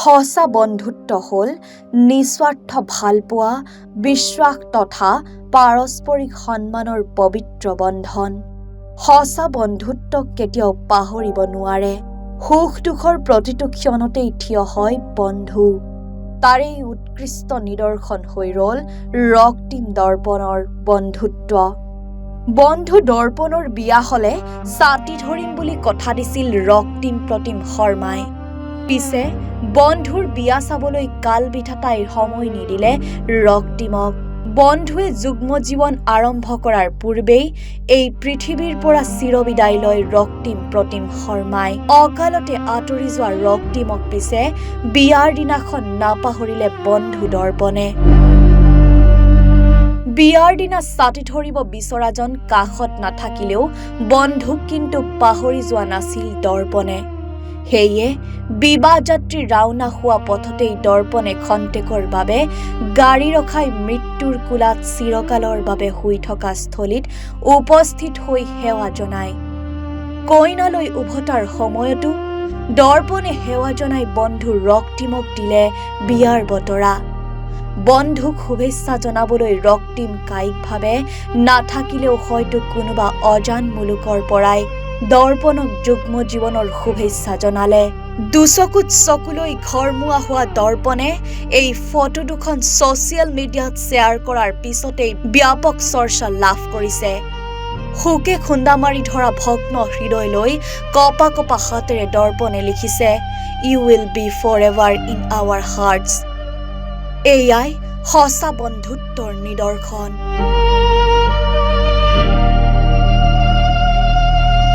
সঁচা বন্ধুত্ব হ'ল নিস্বাৰ্থ ভালপোৱা বিশ্বাস তথা পাৰস্পৰিক সন্মানৰ পবিত্ৰ বন্ধন। সঁচা বন্ধুত্বক কেতিয়াও পাহৰিব নোৱাৰে। সুখ দুখৰ প্ৰতিটো ক্ষণতেই থিয় হয় বন্ধু। তাৰেই উৎকৃষ্ট নিদৰ্শন হৈ ৰ'ল ৰক্তিম দৰ্পণৰ বন্ধুত্ব। বন্ধু দৰ্পণৰ বিয়া হলে ছাতি ধৰিম বুলি কথা দিছিল ৰক্তিম প্ৰতিম শৰ্মাই। পিছে বন্ধুৰ বিয়া চাবলৈ কাল বিধাতাই সময় নিদিলে ৰক্তিমক বন্ধুৱে যুগ্ম জীৱন আৰম্ভ কৰাৰ পূৰ্বেই এই পৃথিৱীৰ পৰা চিৰবিদায় লয় ৰক্তিম প্ৰতিম শৰ্মাই অকালতে আঁতৰি যোৱা ৰক্তিমক পিছে বিয়াৰ দিনাখন নাপাহৰিলে বন্ধু দৰ্পণে। বিয়াৰ দিনা ছাতি ধৰিব বিচৰাজন কাষত নাথাকিলেও বন্ধুক কিন্তু পাহৰি যোৱা নাছিল দৰ্পণে। সেয়ে বিবাহ যাত্ৰী ৰাওনা হোৱা পথতেই দৰ্পণে খন্তেকৰ বাবে গাড়ী ৰখাই মৃত্যুৰ কোলাত চিৰকালৰ বাবে শুই থকা স্থলীত উপস্থিত হৈ সেৱা জনায়। কইনালৈ উভতাৰ সময়তো দৰ্পণে সেৱা জনাই বন্ধু ৰক্তিমক দিলে বিয়াৰ বতৰা। বন্ধুক শুভেচ্ছা জনাবলৈ ৰক্তিম কায়িকভাৱে নাথাকিলেও হয়তো কোনোবা অজান মুলুকৰ পৰাই দৰ্পণক যুগ্ম জীৱনৰ শুভেচ্ছা জনালে। দুচকুত চকুলৈ ঘৰমুৱা হোৱা দৰ্পণে এই ফটো দুখন ছচিয়েল মিডিয়াত শ্বেয়াৰ কৰাৰ পিছতেই ব্যাপক চৰ্চা লাভ কৰিছে। শোকে খুন্দা মাৰি ধৰা ভগ্ন হৃদয়লৈ কপা কপা হাতেৰে দৰ্পণে লিখিছে you will be for ever in our hearts এয়াই সঁচা বন্ধুত্বৰ নিদৰ্শন।